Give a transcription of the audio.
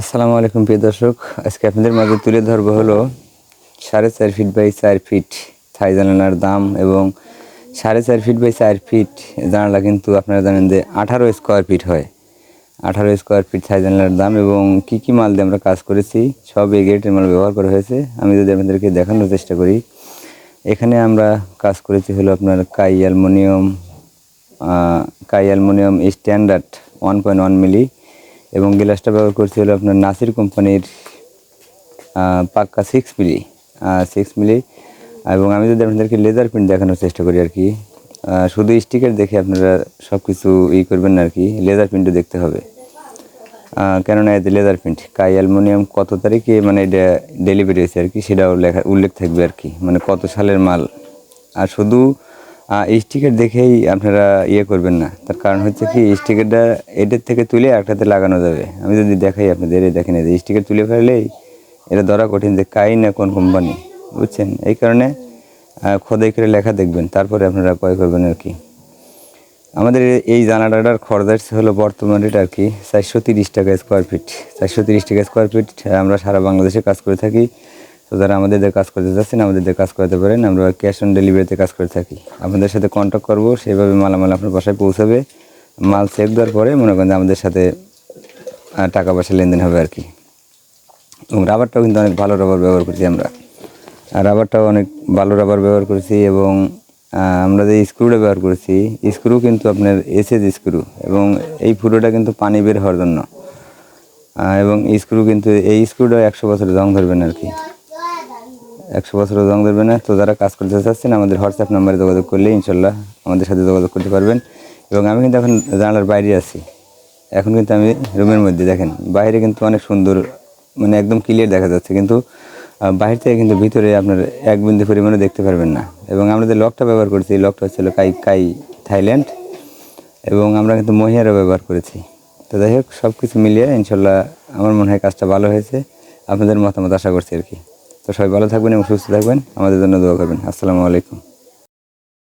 আসসালামু আলাইকুম প্রিয় দর্শক। আজকে আপনাদের মাঝে তুলে ধরবো হলো সাড়ে চার ফিট বাই চার ফিট থাই জানালার দাম এবং সাড়ে চার ফিট বাই চার ফিট জানালা কিন্তু আপনারা জানেন যে আঠারো স্কোয়ার ফিট হয়। আঠারো স্কোয়ার ফিট থাই জানালার দাম এবং কি কি মাল দিয়ে আমরা কাজ করেছি, সব এই গেটের মাল ব্যবহার করা হয়েছে। আমি যদি আপনাদেরকে দেখানোর চেষ্টা করি, এখানে আমরা কাজ করেছি হলো আপনার কাই অ্যালমোনিয়াম কাই aluminium standard one point one milli এবং গ্লাসটা ব্যবহার করছি হলো আপনার নাসির কোম্পানির পাক্কা সিক্স মিলি সিক্স মিলি এবং আমি যদি আপনাদেরকে লেজার প্রিন্ট দেখানোর চেষ্টা করি আর কি শুধু স্টিকার দেখে আপনারা সব কিছু ই করবেন না আর কি লেজার প্রিন্টও দেখতে হবে। কেননা এতে লেজার প্রিন্ট কাই অ্যালমোনিয়াম কত তারিখে মানে এটা ডেলিভারি হয়েছে আর কি, সেটাও লেখা, উল্লেখ থাকবে আর কি মানে কত সালের মাল। আর শুধু স্টিকার দেখেই আপনারা ইয়ে করবেন না। তার কারণ হচ্ছে কি স্টিকারটা এটার থেকে তুলে একটাতে লাগানো যাবে। আমি যদি দেখাই আপনাদের, এই দেখেন এই স্টিকার তুলে ফেললেই এটা ধরা কঠিন যে কাই না কোন কোম্পানি বুঝছেন? এই কারণে খোদাই করে লেখা দেখবেন, তারপরে আপনারা ক্রয় করবেন আর কি। আমাদের এই জানালাটার খরচ আসছে হলো বর্তমান রেট আর কি, চারশো তিরিশ টাকা স্কোয়ার ফিট চারশো তিরিশ টাকা স্কোয়ার ফিট আমরা সারা বাংলাদেশে কাজ করে থাকি। তো যারা আমাদের কাজ করতে চাচ্ছেন আমাদের কাজ করতে পারেন। আমরা ক্যাশ অন ডেলিভারিতে কাজ করে থাকি। আপনাদের সাথে কন্ট্যাক্ট করব সেভাবে মালামাল আপনার বাসায় পৌঁছাবে। মাল চেক দেওয়ার পরে মনে করেন আমাদের সাথে টাকা পয়সা লেনদেন হবে আর কি। এবং রাবারটাও কিন্তু অনেক ভালো রাবার ব্যবহার করছি আমরা। রাবারটাও অনেক ভালো রাবার ব্যবহার করেছি এবং আমরা যে স্ক্রুটা ব্যবহার করেছি স্ক্রু কিন্তু আপনার এসএস স্ক্রু এবং এই ফুটোটা কিন্তু পানি বের হওয়ার জন্য। এবং স্ক্রু কিন্তু, এই স্ক্রুটা একশো বছর জং ধরবেন আর কি। একশো বছর জং ধরবে না। তো যারা কাজ করতে চাচ্ছেন, আমাদের হোয়াটসঅ্যাপ নাম্বারে যোগাযোগ করলে ইনশাল্লাহ আমাদের সাথে যোগাযোগ করতে পারবেন। এবং আমি কিন্তু এখন জানালার বাইরে আছি। এখন কিন্তু আমি রুমের মধ্যে, দেখেন, বাইরে কিন্তু অনেক সুন্দর মানে একদম ক্লিয়ার দেখা যাচ্ছে। কিন্তু বাইরে থেকে কিন্তু ভিতরে আপনার এক বিন্দু পরিমাণে দেখতে পারবেন না। এবং আমরা যে লকটা ব্যবহার করেছি, এই লকটা হচ্ছিল কাই কাই থাইল্যান্ড এবং আমরা কিন্তু মহিয়ারও ব্যবহার করেছি। তো যাই হোক সব কিছু মিলিয়ে ইনশাল্লাহ আমার মনে হয় কাজটা ভালো হয়েছে। আপনাদের মতামত আশা করছি আর কি। তো সবাই ভালো থাকবেন এবং সুস্থ থাকবেন। আমাদের জন্য দোয়া করবেন। আসসালামু আলাইকুম।